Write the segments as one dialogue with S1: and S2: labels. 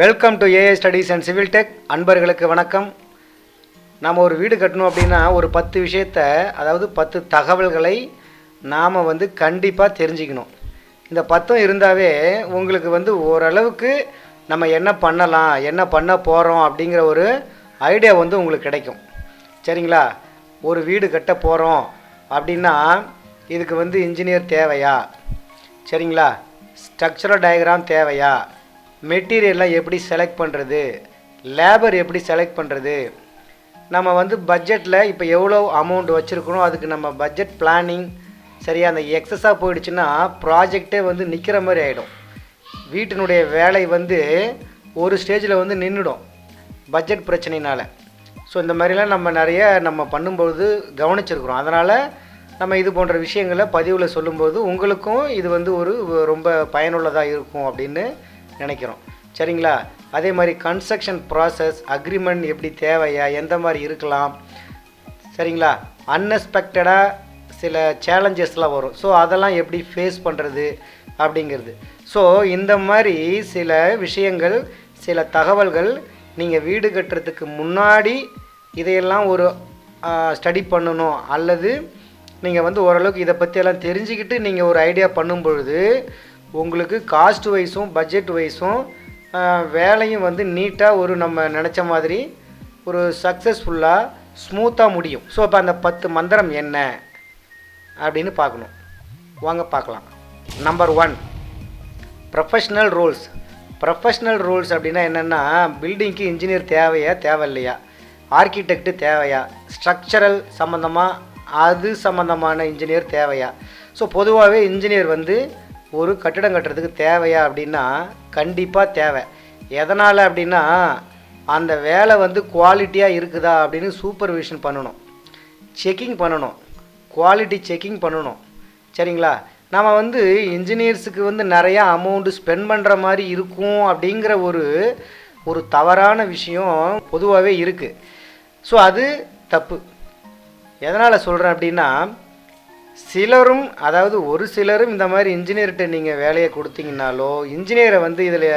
S1: Welcome to AI studies and civil tech அன்பர்களுக்கு வணக்கம். நாம் ஒரு வீடு கட்டணும் அப்படின்னா ஒரு பத்து விஷயத்த அதாவது பத்து தகவல்களை நாம் வந்து கண்டிப்பாக தெரிஞ்சுக்கணும். இந்த பத்தும் இருந்தாவே உங்களுக்கு வந்து ஓரளவுக்கு நம்ம என்ன பண்ணலாம் என்ன பண்ண போகிறோம் அப்படிங்கிற ஒரு ஐடியா வந்து உங்களுக்கு கிடைக்கும். சரிங்களா? ஒரு வீடு கட்ட போகிறோம் அப்படின்னா இதுக்கு வந்து இன்ஜினியர் தேவையா? சரிங்களா? ஸ்ட்ரக்சரல் டயக்ராம் தேவையா? மெட்டீரியல்லாம் எப்படி செலக்ட் பண்ணுறது லேபர் எப்படி செலக்ட் பண்ணுறது நம்ம வந்து பட்ஜெட்டில் இப்போ எவ்வளோ அமௌண்ட் வச்சுருக்கணும்? அதுக்கு நம்ம பட்ஜெட் பிளானிங் சரியா? அந்த எக்ஸஸாக போயிடுச்சுன்னா ப்ராஜெக்டே வந்து நிற்கிற மாதிரி ஆகிடும் வீட்டினுடைய வேலை வந்து ஒரு ஸ்டேஜில் வந்து நின்றுடும் பட்ஜெட் பிரச்சனையினால் ஸோ இந்த மாதிரிலாம் நம்ம நிறைய நம்ம பண்ணும்பொழுது கவனிச்சிருக்கிறோம். அதனால் நம்ம இது போன்ற விஷயங்களை பதிவில் சொல்லும்போது உங்களுக்கும் இது வந்து ஒரு ரொம்ப பயனுள்ளதாக இருக்கும் அப்படின்னு நினைக்கிறோம். சரிங்களா? அதே மாதிரி கன்ஸ்ட்ரக்ஷன் ப்ராசஸ் அக்ரிமெண்ட் எப்படி தேவையா எந்த மாதிரி இருக்கலாம். சரிங்களா? அன்எக்ஸ்பெக்டடாக சில சேலஞ்சஸ்லாம் வரும். ஸோ அதெல்லாம் எப்படி ஃபேஸ் பண்ணுறது அப்படிங்கிறது. ஸோ இந்த மாதிரி சில விஷயங்கள் சில தகவல்கள் நீங்கள் வீடு கட்டுறதுக்கு முன்னாடி இதையெல்லாம் ஒரு ஸ்டடி பண்ணணும். அல்லது நீங்கள் வந்து ஓரளவுக்கு இதை பற்றியெல்லாம் தெரிஞ்சுக்கிட்டு நீங்கள் ஒரு ஐடியா பண்ணும் பொழுது உங்களுக்கு காஸ்ட் வைஸும் பட்ஜெட் வைஸும் வேலையும் வந்து நீட்டாக ஒரு நம்ம நினச்ச மாதிரி ஒரு சக்ஸஸ்ஃபுல்லாக ஸ்மூத்தாக முடியும். ஸோ இப்போ அந்த பத்து மந்திரம் என்ன? அப்படின்னு பார்க்கணும். வாங்க பார்க்கலாம். Number one professional rules professional rules அப்படின்னா என்னென்னா பில்டிங்க்கு இன்ஜினியர் தேவையா தேவையில்லையா? ஆர்கிடெக்ட் தேவையா? ஸ்ட்ரக்சரல் சம்மந்தமாக அது சம்மந்தமான இன்ஜினியர் தேவையா? ஸோ பொதுவாகவே இன்ஜினியர் வந்து ஒரு கட்டிடம் கட்டுறதுக்கு தேவையா அப்படின்னா கண்டிப்பாக தேவை. எதனால் அப்படின்னா அந்த வேலை வந்து குவாலிட்டியாக இருக்குதா அப்படின்னு சூப்பர்விஷன் பண்ணணும். செக்கிங் பண்ணணும். குவாலிட்டி செக்கிங் பண்ணணும். சரிங்களா? நம்ம வந்து இன்ஜினியர்ஸுக்கு வந்து நிறையா அமௌண்ட்டு ஸ்பெண்ட் பண்ணுற மாதிரி இருக்கும் அப்படிங்கிற ஒரு ஒரு தவறான விஷயம் பொதுவாகவே இருக்குது ஸோ அது தப்பு. எதனால் சொல்கிறேன் அப்படின்னா சிலரும் அதாவது ஒரு சிலரும் இந்த மாதிரி இன்ஜினியர்கிட்ட நீங்கள் வேலையை கொடுத்தீங்கனாலோ இன்ஜினியரை வந்து இதில்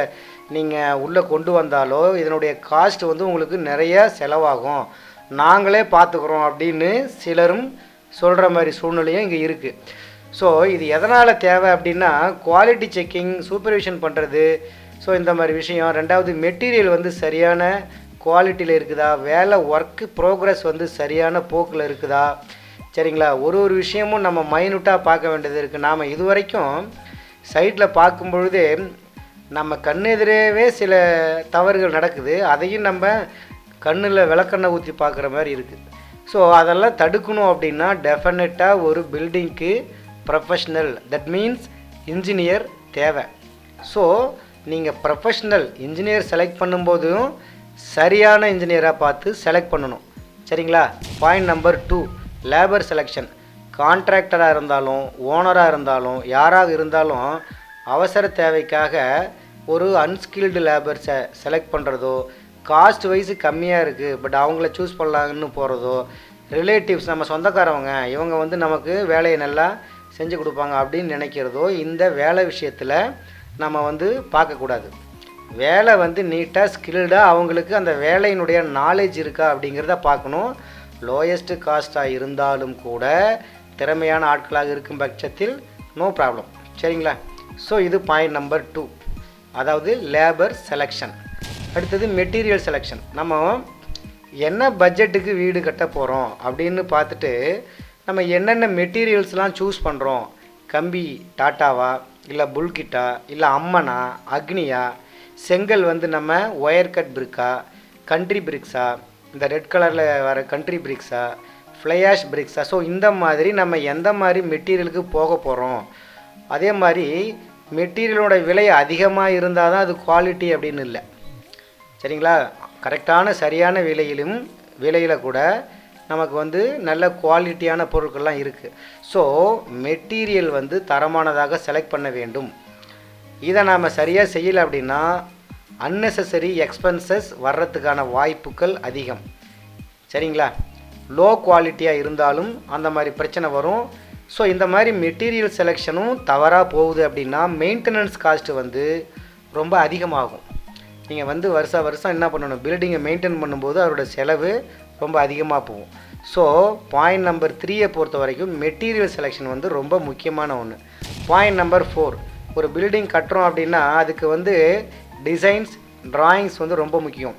S1: நீங்கள் உள்ளே கொண்டு வந்தாலோ இதனுடைய காஸ்ட் வந்து உங்களுக்கு நிறைய செலவாகும். நாங்களே பார்த்துக்குறோம் அப்படின்னு சிலரும் சொல்கிற மாதிரி சூழ்நிலையும் இங்கே இருக்குது ஸோ இது எதனால் தேவை அப்படின்னா குவாலிட்டி செக்கிங் சூப்பர்விஷன் பண்ணுறது ஸோ இந்த மாதிரி விஷயம். ரெண்டாவது மெட்டீரியல் வந்து சரியான குவாலிட்டியில் இருக்குதா? வேலை ஒர்க்கு ப்ரோக்ரஸ் வந்து சரியான போக்கில் இருக்குதா? சரிங்களா? ஒரு ஒரு விஷயமும் நம்ம மைனூட்டாக பார்க்க வேண்டியது இருக்குது நாம் இது வரைக்கும் சைட்டில் பார்க்கும் பொழுதே நம்ம கண்ணெதிரவே சில தவறுகள் நடக்குது. அதையும் நம்ம கண்ணில் விளக்கெண்ணை ஊற்றி பார்க்குற மாதிரி இருக்குது ஸோ அதெல்லாம் தடுக்கணும் அப்படின்னா டெஃபினட்டாக ஒரு பில்டிங்க்கு ப்ரொஃபஷ்னல் தட் மீன்ஸ் இன்ஜினியர் தேவை. ஸோ நீங்கள் ப்ரொஃபஷ்னல் இன்ஜினியர் செலக்ட் பண்ணும்போதும் சரியான இன்ஜினியராக பார்த்து செலக்ட் பண்ணணும். சரிங்களா? Point number two labour selection கான்ட்ராக்டராக இருந்தாலும் ஓனராக இருந்தாலும் யாராக இருந்தாலும் அவசர தேவைக்காக ஒரு அன்ஸ்கில்டு லேபர்ஸை செலக்ட் பண்ணுறதோ காஸ்ட் வைஸ் கம்மியாக இருக்குது பட் அவங்கள சூஸ் பண்ணலான்னு போகிறதோ ரிலேட்டிவ்ஸ் நம்ம சொந்தக்காரவங்க இவங்க வந்து நமக்கு வேலையை நல்லா செஞ்சு கொடுப்பாங்க அப்படின்னு நினைக்கிறதோ இந்த வேலை விஷயத்தில் நம்ம வந்து பார்க்கக்கூடாது. வேலை வந்து நீட்டாக ஸ்கில்டாக அவங்களுக்கு அந்த வேலையினுடைய நாலேஜ் இருக்கா அப்படிங்கிறத பார்க்கணும். லோயஸ்ட்டு காஸ்ட்டாக இருந்தாலும் கூட திறமையான ஆட்களாக இருக்கும் பட்சத்தில் நோ ப்ராப்ளம் சரிங்களா? ஸோ இது பாயிண்ட் நம்பர் டூ அதாவது லேபர் செலெக்ஷன் அடுத்தது மெட்டீரியல் செலெக்ஷன் நம்ம என்ன பட்ஜெட்டுக்கு வீடு கட்ட போகிறோம் அப்படின்னு பார்த்துட்டு நம்ம என்னென்ன மெட்டீரியல்ஸ்லாம் சூஸ் பண்ணுறோம் கம்பி டாட்டாவா இல்லை புல்கிட்டா இல்லை அம்மனா அக்னியா செங்கல் வந்து நம்ம ஒயர் கட் பிரிக்கா கண்ட்ரி பிரிக்ஸா இந்த ரெட் கலரில் வர கண்ட்ரி பிரிக்ஸா ஃப்ளையாஷ் பிரிக்ஸா ஸோ இந்த மாதிரி நம்ம எந்த மாதிரி மெட்டீரியலுக்கு போக போகிறோம் அதே மாதிரி மெட்டீரியலோட விலை அதிகமாக இருந்தால் தான் அது குவாலிட்டி அப்படின்னு இல்லை. சரிங்களா? கரெக்டான சரியான விலையிலும் விலையில் கூட நமக்கு வந்து நல்ல குவாலிட்டியான பொருட்கள்லாம் இருக்குது ஸோ மெட்டீரியல் வந்து தரமானதாக செலக்ட் பண்ண வேண்டும். இதை நாம் சரியாக செய்யலை அப்படின்னா அன்னெசசரி எக்ஸ்பென்சஸ் வர்றதுக்கான வாய்ப்புகள் அதிகம். சரிங்களா? லோ குவாலிட்டியாக இருந்தாலும் அந்த மாதிரி பிரச்சனை வரும். ஸோ இந்த மாதிரி மெட்டீரியல் செலெக்ஷனும் தவறாக போகுது அப்படின்னா மெயின்டெனன்ஸ் காஸ்ட்டு வந்து ரொம்ப அதிகமாகும். நீங்கள் வந்து வருஷா வருஷம் என்ன பண்ணணும்? பில்டிங்கை மெயின்டைன் பண்ணும்போது அதோட செலவு ரொம்ப அதிகமாக போகும். ஸோ பாயிண்ட் நம்பர் த்ரீயை பொறுத்த வரைக்கும் மெட்டீரியல் செலெக்ஷன் வந்து ரொம்ப முக்கியமான ஒன்று பாயிண்ட் நம்பர் ஃபோர் ஒரு பில்டிங் கட்டுறோம் அப்படின்னா அதுக்கு வந்து டிசைன்ஸ் ட்ராயிங்ஸ் வந்து ரொம்ப முக்கியம்.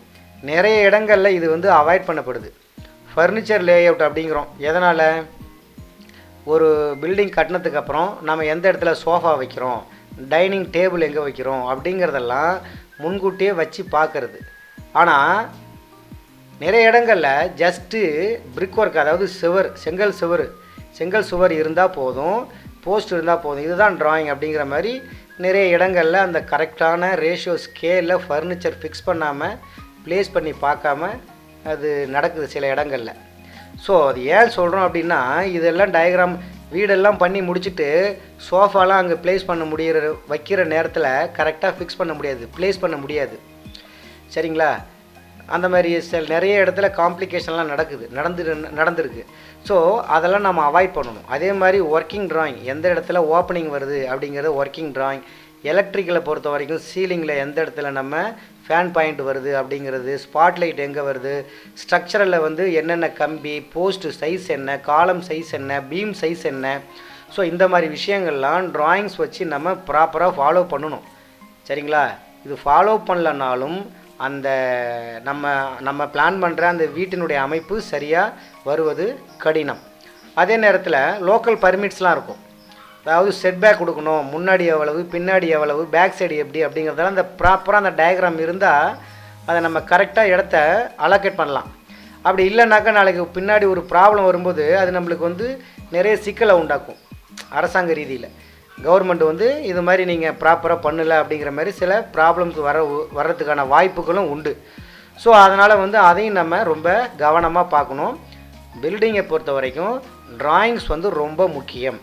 S1: நிறைய இடங்களில் இது வந்து அவாய்ட் பண்ணப்படுது. ஃபர்னிச்சர் லேஅவுட் அப்படிங்கிறோம். எதனால்? ஒரு பில்டிங் கட்டினதுக்கு அப்புறம் நம்ம எந்த இடத்துல சோஃபா வைக்கிறோம்? டைனிங் டேபிள் எங்கே வைக்கிறோம்? அப்படிங்கிறதெல்லாம் முன்கூட்டியே வச்சு பார்க்குறது. ஆனால் நிறைய இடங்களில் ஜஸ்ட்டு பிரிக் ஒர்க் அதாவது சுவர் செங்கல் சுவர் செங்கல் சுவர் இருந்தால் போதும் போஸ்ட் இருந்தால் போதும். இதுதான் ட்ராயிங் அப்படிங்கிற மாதிரி நிறைய இடங்களில் அந்த கரெக்டான ரேஷியோ ஸ்கேலில் ஃபர்னிச்சர் ஃபிக்ஸ் பண்ணாமல் ப்ளேஸ் பண்ணி பார்க்காம அது நடக்குது சில இடங்களில். ஸோ அது ஏன் சொல்கிறோம் அப்படின்னா இதெல்லாம் டயக்ராம் வீடெல்லாம் பண்ணி முடிச்சுட்டு சோஃபாலாம் அங்கே ப்ளேஸ் பண்ண முடியிற வைக்கிற நேரத்தில் கரெக்டாக ஃபிக்ஸ் பண்ண முடியாது ப்ளேஸ் பண்ண முடியாது. சரிங்களா? அந்த மாதிரி சில நிறைய இடத்துல காம்ப்ளிகேஷன்லாம் நடக்குது நடந்து நடந்திருக்கு. ஸோ அதெல்லாம் நம்ம அவாய்ட் பண்ணணும். அதே மாதிரி ஒர்க்கிங் ட்ராயிங் எந்த இடத்துல ஓப்பனிங் வருது அப்படிங்கிறது ஒர்க்கிங் ட்ராயிங் எலக்ட்ரிக்கலை பொறுத்த வரைக்கும் சீலிங்கில் எந்த இடத்துல நம்ம ஃபேன் பாயிண்ட் வருது அப்படிங்கிறது ஸ்பாட்லைட் எங்கே வருது ஸ்ட்ரக்சரில் வந்து என்னென்ன கம்பி போஸ்ட் சைஸ் என்ன காலம் சைஸ் என்ன பீம் சைஸ் என்ன. ஸோ இந்த மாதிரி விஷயங்கள்லாம் ட்ராயிங்ஸ் வச்சு நம்ம ப்ராப்பராக ஃபாலோ பண்ணணும். சரிங்களா? இது ஃபாலோ பண்ணலனாலும் அந்த நம்ம நம்ம பிளான் பண்ணுற அந்த வீட்டினுடைய அமைப்பு சரியாக வருவது கடினம். அதே நேரத்தில் லோக்கல் பர்மிட்ஸ்லாம் இருக்கும். அதாவது செட்பேக் கொடுக்கணும் முன்னாடி எவ்வளவு பின்னாடி எவ்வளவு பேக் சைடு எப்படி அப்படிங்கிறதெல்லாம் அந்த ப்ராப்பராக அந்த டயக்ராம் இருந்தால் அதை நம்ம கரெக்டாக இடத்த அலோகேட் பண்ணலாம். அப்படி இல்லைனாக்கா நாளைக்கு பின்னாடி ஒரு ப்ராப்ளம் வரும்போது அது நம்மளுக்கு வந்து நிறைய சிக்கலை உண்டாக்கும் அரசாங்க ரீதியில். கவர்மெண்ட் வந்து இது மாதிரி நீங்கள் ப்ராப்பராக பண்ணலை அப்படிங்கிற மாதிரி சில ப்ராப்ளம்ஸ் வர வர்றதுக்கான வாய்ப்புகளும் உண்டு. ஸோ அதனால் வந்து அதையும் நம்ம ரொம்ப கவனமாக பார்க்கணும். பில்டிங்கை பொறுத்த வரைக்கும் ட்ராயிங்ஸ் வந்து ரொம்ப முக்கியம்.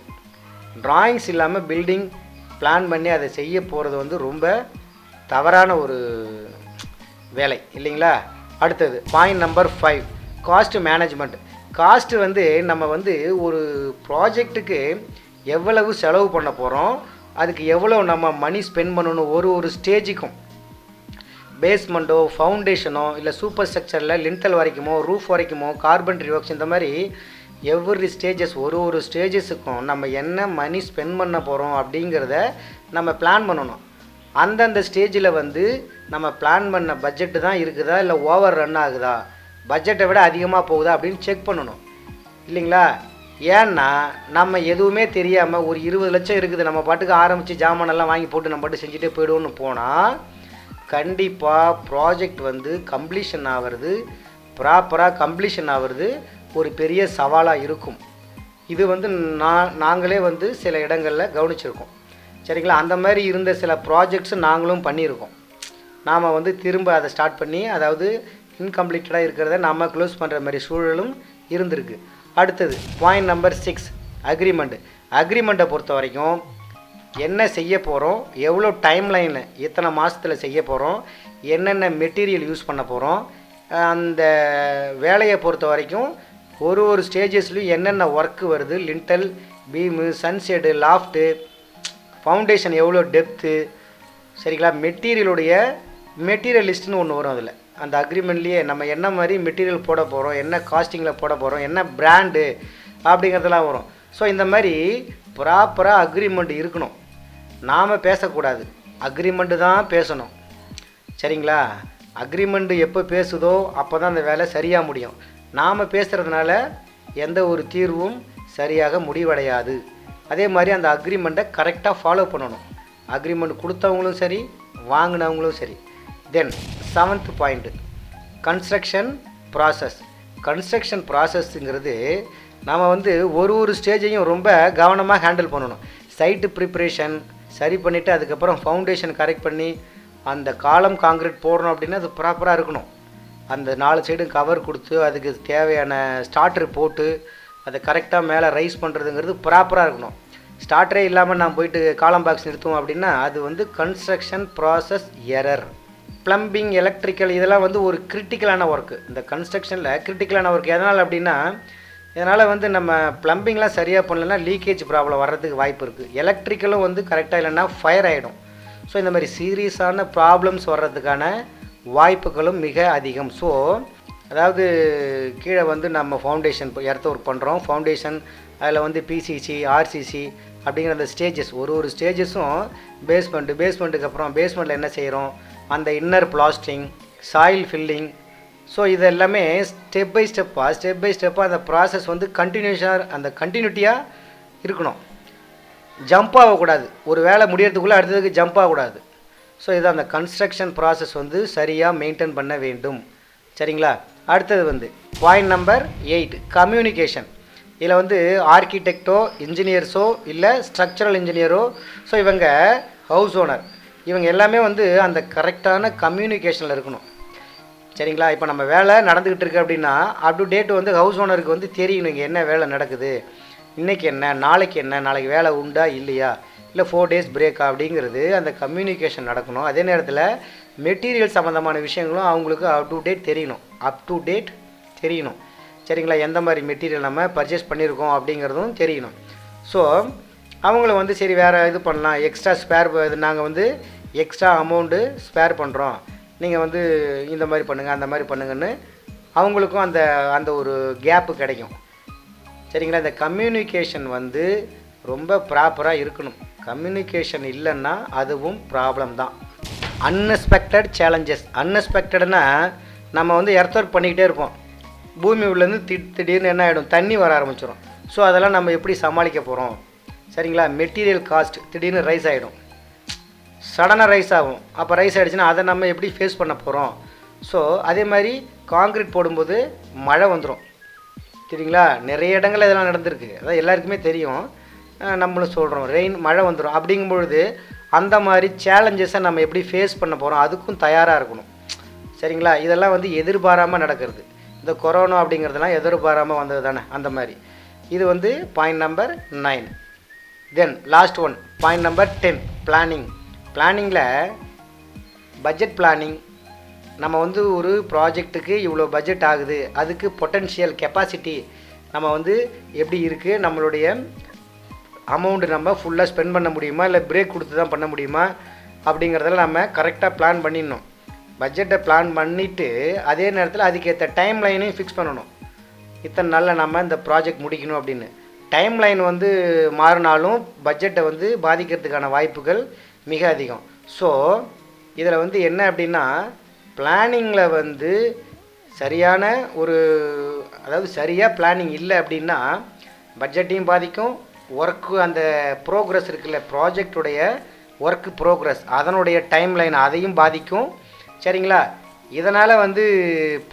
S1: ட்ராயிங்ஸ் இல்லாமல் பில்டிங் பிளான் பண்ணி அதை செய்ய போகிறது வந்து ரொம்ப தவறான ஒரு வேலை இல்லைங்களா? அடுத்தது point number five cost management cost வந்து நம்ம வந்து ஒரு ப்ராஜெக்ட்டுக்கு எவ்வளவு செலவு பண்ண போகிறோம் அதுக்கு எவ்வளோ நம்ம மணி ஸ்பெண்ட் பண்ணணும் ஒரு ஒரு ஸ்டேஜுக்கும் பேஸ்மெண்ட்டோ ஃபவுண்டேஷனோ இல்லை சூப்பர் ஸ்ட்ரக்சரில் லிண்டல் வரைக்குமோ ரூஃப் வரைக்குமோ கார்பன் ஒர்க்ஸ் இந்த மாதிரி எவ்ரி ஸ்டேஜஸ் ஒரு ஒரு ஸ்டேஜஸுக்கும் நம்ம என்ன மணி ஸ்பெண்ட் பண்ண போகிறோம் அப்படிங்கிறத நம்ம பிளான் பண்ணணும். அந்தந்த ஸ்டேஜில் வந்து நம்ம பிளான் பண்ண பட்ஜெட்டு தான் இருக்குதா இல்லை ஓவர் ரன் ஆகுதா? பட்ஜெட்டை விட அதிகமாக போகுதா அப்படின்னு செக் பண்ணணும். இல்லைங்களா? ஏன்னா நம்ம எதுவுமே தெரியாமல் ஒரு இருபது லட்சம் இருக்குது. நம்ம பாட்டுக்கு ஆரம்பித்து ஜாமானெல்லாம் வாங்கி போட்டு நம்ம பாட்டு செஞ்சுட்டே போயிடுவோம்னு போனால் கண்டிப்பாக ப்ராஜெக்ட் வந்து கம்ப்ளீஷன் ஆகிறது ப்ராப்பராக கம்ப்ளீஷன் ஆகிறது ஒரு பெரிய சவாலாக இருக்கும். இது வந்து நான் நாங்களே வந்து சில இடங்களில் கவனிச்சிருக்கோம். சரிங்களா? அந்த மாதிரி இருந்த சில ப்ராஜெக்ட்ஸும் நாங்களும் பண்ணியிருக்கோம். நாம் வந்து திரும்ப அதை ஸ்டார்ட் பண்ணி அதாவது இன்கம்ப்ளீட்டடாக இருக்கிறத நம்ம க்ளோஸ் பண்ணுற மாதிரி சூழலும் இருந்திருக்கு. அடுத்தது பாயிண்ட் நம்பர் சிக்ஸ் அக்ரிமெண்ட் அக்ரிமெண்ட்டை பொறுத்த வரைக்கும் என்ன செய்ய போகிறோம் எவ்வளோ டைம் லைனில் எத்தனை மாதத்தில் செய்ய போகிறோம் என்னென்ன மெட்டீரியல் யூஸ் பண்ண போகிறோம் அந்த வேலையை பொறுத்த வரைக்கும் ஒரு ஒரு ஸ்டேஜஸ்லையும் என்னென்ன ஒர்க்கு வருது lintel beam sunshade loft foundation எவ்வளோ டெப்த்து சரிங்களா? மெட்டீரியலுடைய மெட்டீரியல் லிஸ்ட்டுன்னு ஒன்று வரும் அதில். அந்த அக்ரிமெண்ட்லேயே நம்ம என்ன மாதிரி மெட்டீரியல் போட போகிறோம் என்ன காஸ்டிங்கில் போட போகிறோம் என்ன பிராண்டு அப்படிங்கிறதெல்லாம் வரும். ஸோ இந்த மாதிரி ப்ராப்பராக அக்ரிமெண்ட் இருக்கணும். நாம் பேசக்கூடாது. அக்ரிமெண்ட்டு தான் பேசணும். சரிங்களா? அக்ரிமெண்ட்டு எப்போ பேசுதோ அப்போ தான் அந்த வேலை சரியாக முடியும். நாம் பேசுகிறதுனால எந்த ஒரு தீர்வும் சரியாக முடிவடையாது. அதே மாதிரி அந்த அக்ரிமெண்ட்டை கரெக்டாக ஃபாலோ பண்ணணும். அக்ரிமெண்ட் கொடுத்தவங்களும் சரி வாங்கினவங்களும் சரி. Then seventh point construction process construction ப்ராசஸ்ங்கிறது நாம் வந்து ஒரு ஒரு ஸ்டேஜையும் ரொம்ப கவனமாக ஹேண்டில் பண்ணணும். சைட்டு ப்ரிப்ரேஷன் சரி பண்ணிவிட்டு அதுக்கப்புறம் ஃபவுண்டேஷன் கரெக்ட் பண்ணி அந்த காலம் காங்கிரீட் போடணும் அப்படின்னா அது ப்ராப்பராக இருக்கணும். அந்த நாலு சைடும் கவர் கொடுத்து அதுக்கு தேவையான ஸ்டார்டர் போட்டு அதை கரெக்டாக மேலே ரைஸ் பண்ணுறதுங்கிறது ப்ராப்பராக இருக்கணும். ஸ்டார்டரே இல்லாமல் நான் போயிட்டு காலம் பாக்ஸ் நிறுத்துவோம் அப்படின்னா அது வந்து construction process error plumbing electrical இதெல்லாம் வந்து ஒரு கிரிட்டிக்கலான ஒர்க்கு இந்த கன்ஸ்ட்ரக்ஷனில் கிரிட்டிக்கலான ஒர்க் எதனால் அப்படின்னா இதனால் வந்து நம்ம ப்ளம்பிங்லாம் சரியாக பண்ணலன்னா லீக்கேஜ் ப்ராப்ளம் வர்றதுக்கு வாய்ப்பு இருக்குது எலக்ட்ரிக்கலும் வந்து கரெக்டாக இல்லைன்னா ஃபயர் ஆகிடும் ஸோ இந்த மாதிரி சீரியஸான ப்ராப்ளம்ஸ் வர்றதுக்கான வாய்ப்புகளும் மிக அதிகம். ஸோ அதாவது கீழே வந்து நம்ம ஃபவுண்டேஷன் இடத்த ஒர்க் பண்ணுறோம் ஃபவுண்டேஷன் அதில் வந்து பிசிசி ஆர்சிசி அப்படிங்கிற அந்த ஸ்டேஜஸ் ஒரு ஒரு ஸ்டேஜஸும் பேஸ்மெண்ட்டு பேஸ்மெண்ட்டுக்கு அப்புறம் பேஸ்மெண்ட்டில் என்ன செய்கிறோம் அந்த inner plastering soil filling so இது எல்லாமே ஸ்டெப் பை ஸ்டெப்பாக ஸ்டெப் பை ஸ்டெப்பாக அந்த ப்ராசஸ் வந்து கண்டினியூஸாக அந்த கண்டினியூட்டியாக இருக்கணும். ஜம்ப் ஆகக்கூடாது. ஒரு வேலை முடியறதுக்குள்ளே அடுத்ததுக்கு ஜம்ப் ஆகக்கூடாது. ஸோ இது அந்த கன்ஸ்ட்ரக்ஷன் ப்ராசஸ் வந்து சரியாக மெயின்டைன் பண்ண வேண்டும். சரிங்களா? அடுத்தது வந்து பாயிண்ட் நம்பர் எயிட் கம்யூனிகேஷன் இதில் வந்து ஆர்கிடெக்டோ இன்ஜினியர்ஸோ இல்லை ஸ்ட்ரக்சரல் இன்ஜினியரோ ஸோ இவங்க ஹவுஸ் ஓனர் இவங்க எல்லாமே வந்து அந்த கரெக்டான கம்யூனிகேஷனில் இருக்கணும். சரிங்களா? இப்போ நம்ம வேலை நடந்துக்கிட்டு இருக்கு அப்படின்னா அப் டு டேட் வந்து ஹவுஸ் ஓனருக்கு வந்து தெரியணும் இங்கே என்ன வேலை நடக்குது. இன்றைக்கி என்ன நாளைக்கு என்ன நாளைக்கு வேலை உண்டா இல்லையா? இல்லை ஃபோர் டேஸ் பிரேக்கா அப்படிங்கிறது அந்த கம்யூனிகேஷன் நடக்கணும். அதே நேரத்தில் மெட்டீரியல் சம்மந்தமான விஷயங்களும் அவங்களுக்கு அப் டு டேட் தெரியணும். அப் டு டேட் தெரியணும். சரிங்களா? எந்த மாதிரி மெட்டீரியல் நம்ம பர்ச்சேஸ் பண்ணியிருக்கோம் அப்படிங்கிறதும் தெரியணும். ஸோ அவங்களும் வந்து சரி வேறு இது பண்ணலாம். எக்ஸ்ட்ரா ஸ்பேர் இது நாங்கள் வந்து எக்ஸ்ட்ரா அமௌண்ட்டு ஸ்பேர் பண்ணுறோம் நீங்கள் வந்து இந்த மாதிரி பண்ணுங்கள் அந்த மாதிரி பண்ணுங்கன்னு அவங்களுக்கும் அந்த அந்த ஒரு கேப்பு கிடைக்கும். சரிங்களா? இந்த கம்யூனிகேஷன் வந்து ரொம்ப ப்ராப்பராக இருக்கணும். கம்யூனிகேஷன் இல்லைன்னா அதுவும் ப்ராப்ளம் தான். அன்எக்ஸ்பெக்டட் சேலஞ்சஸ் அன்எக்ஸ்பெக்டட்னா நம்ம வந்து எர்த் ஒர்க் பண்ணிக்கிட்டே இருப்போம். பூமி உள்ளேருந்து திடீர்னு என்ன ஆகிடும் தண்ணி வர ஆரம்பிச்சிடும் ஸோ அதெல்லாம் நம்ம எப்படி சமாளிக்க போகிறோம் சரிங்களா? மெட்டீரியல் காஸ்ட் திடீர்னு ரைஸ் ஆகிடும் சடனாக ரைஸ் ஆகும். அப்போ ரைஸ் ஆகிடுச்சுன்னா அதை நம்ம எப்படி ஃபேஸ் பண்ண போகிறோம் ஸோ அதே மாதிரி காங்க்ரீட் போடும்போது மழை வந்துடும் சரிங்களா நிறைய இடங்கள் இதெல்லாம் நடந்திருக்கு. அதான் எல்லாருக்குமே தெரியும். நம்மளும் சொல்கிறோம் ரெயின் மழை வந்துடும் அப்படிங்கும் பொழுது அந்த மாதிரி சேலஞ்சஸை நம்ம எப்படி ஃபேஸ் பண்ண போகிறோம் அதுக்கும் தயாராக இருக்கணும். சரிங்களா? இதெல்லாம் வந்து எதிர்பாராமல் நடக்கிறது. இந்த கொரோனா அப்படிங்கிறதுலாம் எதிர்பாராமல் வந்தது தானே அந்த மாதிரி. இது வந்து point number nine then last one point number ten planning பிளானிங்கில் budget planning நம்ம வந்து ஒரு ப்ராஜெக்ட்டுக்கு இவ்வளோ பட்ஜெட் ஆகுது. அதுக்கு பொட்டன்ஷியல் கெப்பாசிட்டி நம்ம வந்து எப்படி இருக்குது நம்மளுடைய அமௌண்ட் நம்ம ஃபுல்லாக ஸ்பெண்ட் பண்ண முடியுமா? இல்லை பிரேக் கொடுத்து தான் பண்ண முடியுமா? அப்படிங்கிறதெல்லாம் நம்ம கரெக்டாக பிளான் பண்ணிடணும். பட்ஜெட்டை பிளான் பண்ணிவிட்டு அதே நேரத்தில் அதுக்கேற்ற டைம் லைனையும் ஃபிக்ஸ் பண்ணணும். இத்தனை நாளில் நம்ம இந்த ப்ராஜெக்ட் முடிக்கணும் அப்படின்னு. டைம் லைன் வந்து மாறினாலும் பட்ஜெட்டை வந்து பாதிக்கிறதுக்கான வாய்ப்புகள் மிக அதிகம். ஸோ இதில் வந்து என்ன அப்படின்னா பிளானிங்கில் வந்து சரியான ஒரு அதாவது சரியாக பிளானிங் இல்லை அப்படின்னா பட்ஜெட்டையும் பாதிக்கும். ஒர்க்கு அந்த ப்ரோக்ரஸ் இருக்குல்ல ப்ராஜெக்டுடைய ஒர்க் ப்ரோக்ரஸ் அதனுடைய டைம் லைன் அதையும் பாதிக்கும். சரிங்களா? இதனால் வந்து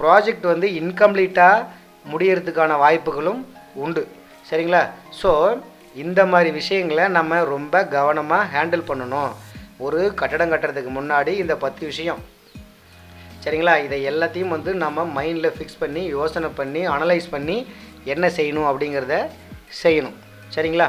S1: ப்ராஜெக்ட் வந்து இன்கம்ப்ளீட்டாக முடியறதுக்கான வாய்ப்புகளும் உண்டு. சரிங்களா? ஸோ இந்த மாதிரி விஷயங்களை நம்ம ரொம்ப கவனமாக ஹேண்டில் பண்ணணும். ஒரு கட்டடம் கட்டுறதுக்கு முன்னாடி இந்த பத்து விஷயம். சரிங்களா? இதை எல்லாத்தையும் வந்து நம்ம மைண்டில் ஃபிக்ஸ் பண்ணி யோசனை பண்ணி அனலைஸ் பண்ணி என்ன செய்யணும் அப்படிங்கிறத செய்யணும். சரிங்களா?